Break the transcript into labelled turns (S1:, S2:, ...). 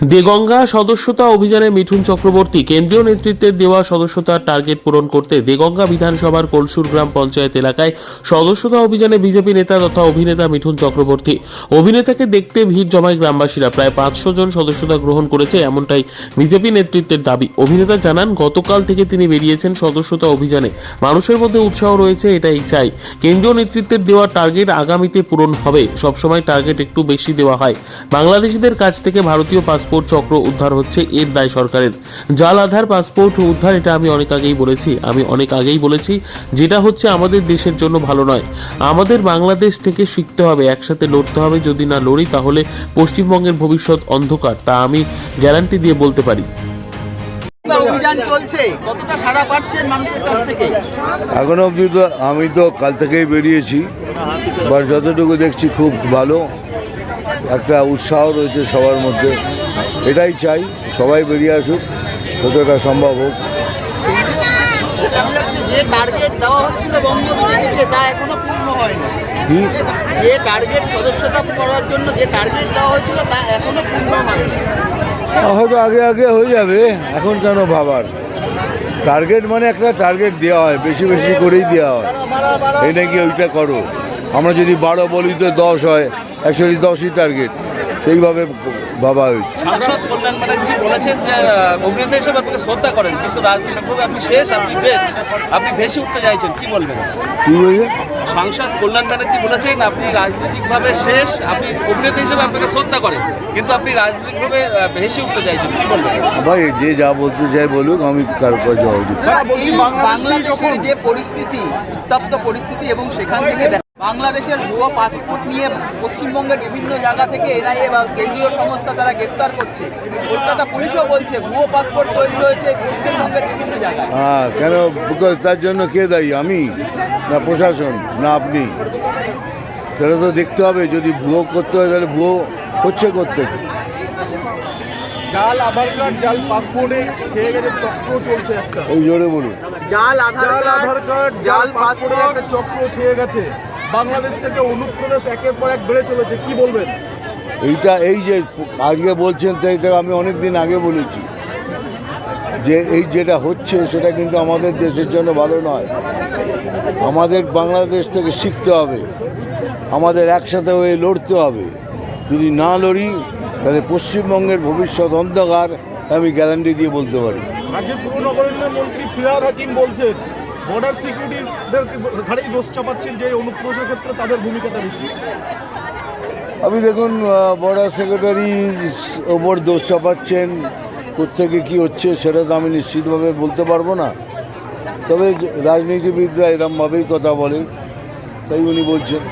S1: দেগঙ্গা সদস্যতা অভিযানে মিঠুন চক্রবর্তী কেন্দ্রীয় নেতৃত্বের দেওয়া সদস্যতার টার্গেট পূরণ করতে দেগঙ্গা বিধানসভার কলসুর গ্রাম পঞ্চায়েত এলাকায় সদস্যতা অভিযানে বিজেপি নেতা তথা অভিনেতা মিঠুন চক্রবর্তী। অভিনেতাকে দেখতে ভিড় জমায় গ্রামবাসীরা। প্রায় পাঁচশো জন সদস্যতা গ্রহণ করেছে এমনটাই বিজেপি নেতৃত্বের দাবি। অভিনেতা জানান, গতকাল থেকে তিনি বেরিয়েছেন সদস্যতা অভিযানে। মানুষের মধ্যে উৎসাহ রয়েছে, এটাই চাই। কেন্দ্রীয় নেতৃত্বের দেওয়া টার্গেট আগামীতে পূরণ হবে। সবসময় টার্গেট একটু বেশি দেওয়া হয়। বাংলাদেশিদের কাছ থেকে ভারতীয় পাসপোর্ট চক্র উদ্ধার হচ্ছে এর দায় সরকারের। জাল আধার পাসপোর্ট উদ্ধার এটা আমি অনেক আগেই বলেছি। আমি অনেক আগেই বলেছি যেটা হচ্ছে আমাদের দেশের জন্য ভালো নয়। আমাদের বাংলাদেশ থেকে শিখতে হবে একসাথে লড়তে হবে। যদি না লড়ি তাহলে পশ্চিমবঙ্গের ভবিষ্যৎ অন্ধকার তা আমি গ্যারান্টি দিয়ে বলতে পারি।
S2: অভিযান চলছে কতটা সাড়া পাচ্ছেন মানুষের কাছ থেকে?
S3: এখনও অবধি তো আমি তো কাল থেকেই বেরিয়েছি বাট যতটুকু দেখছি খুব ভালো। একটা উৎসাহ রয়েছে সবার মধ্যে। এটাই চাই, সবাই বেরিয়ে আসুক, যতটা সম্ভব হোক।
S2: যে টার্গেট দেওয়া যে টার্গেট করার জন্য টার্গেট
S3: হয়তো আগে আগে হয়ে যাবে, এখন কেন ভাবার? টার্গেট মানে একটা টার্গেট দেওয়া হয়, বেশি বেশি করেই দেওয়া হয়। এই নাকি ওইটা করো। আমরা যদি বারো বলি তো দশ হয় অ্যাকচুয়ালি দশই টার্গেট সেইভাবে ভাবা হয়েছে।
S4: সাংসদ কল্যাণ ব্যানার্জি বলেছেন যে অভিনেতা হিসেবে আপনাকে শ্রদ্ধা করেন কিন্তু রাজনৈতিকভাবে আপনি শেষ আপনি আপনি ভেসে উঠতে চাইছেন কি বলবেন?
S3: কি হয়েছে
S4: সাংসদ কল্যাণ ব্যানার্জি বলেছেন আপনি রাজনৈতিকভাবে শেষ আপনি অভিনেতা হিসেবে আপনাকে শ্রদ্ধা করেন কিন্তু আপনি রাজনৈতিকভাবে ভেসে উঠতে চাইছেন কি বলবেন?
S3: ভাই যে যা বলতে চাই বলুক আমি কার জবাব দিচ্ছি
S2: বাংলাদেশের যে পরিস্থিতি উত্তপ্ত পরিস্থিতি এবং সেখান থেকে দেখ- বাংলাদেশের ভুয়ো পাসপোর্ট নিয়ে পশ্চিমবঙ্গের বিভিন্ন জায়গা থেকে এনআইএ বা কেন্দ্রীয় সংস্থা তারা গ্রেফতার করছে। কলকাতা পুলিশও বলছে ভুয়ো পাসপোর্ট তৈরি হয়েছে পশ্চিমবঙ্গের বিভিন্ন জায়গায়।
S3: হ্যাঁ কেন তার জন্য কে দায়ী? আমি? না প্রশাসন? না আপনি? সেটা তো দেখতে হবে যদি ভুয়ো করতে হয় তাহলে ভুয়ো হচ্ছে করতে
S5: জাল আধার কার্ড জাল পাসপোর্টে খেয়ে গেছে চক্র চলছে একটা।
S3: এই জোরে বলুন।
S2: জাল আধার
S5: কার্ড
S2: জাল
S5: পাসপোর্টে। একটা চক্র ছেয়ে গেছে। বাংলাদেশ থেকে অনুপ্রদেশ একের পর এক বেড়ে চলেছে কি বলবেন?
S3: এইটা এই যে আজকে বলছেন তো এটা আমি অনেক দিন আগে বলেছি। যে এই যেটা হচ্ছে সেটা কিন্তু আমাদের দেশের জন্য ভালো নয়। আমাদের বাংলাদেশ থেকে শিখতে হবে। আমাদের একসাথে হয়ে লড়তে হবে। যদি না লড়ি তাহলে পশ্চিমবঙ্গের ভবিষ্যৎ অন্ধকার আমি গ্যারান্টি দিয়ে বলতে পারি।
S5: রাজ্যের মন্ত্রী ফিরাদ হাকিম বলছেন বর্ডার সিকিউরিটিদের ঘাড়েই দোষ চাপাচ্ছেন যে অনুপ্রবেশের ক্ষেত্রে তাদের ভূমিকাটা বেশি।
S3: আমি দেখুন বর্ডার সেক্রেটারি ওপর দোষ চাপাচ্ছেন কোথেকে কি হচ্ছে সেটা তো আমি নিশ্চিতভাবে বলতে পারব না। তবে রাজনীতিবিদরা এরমভাবেই কথা বলে, তাই উনি বলছেন।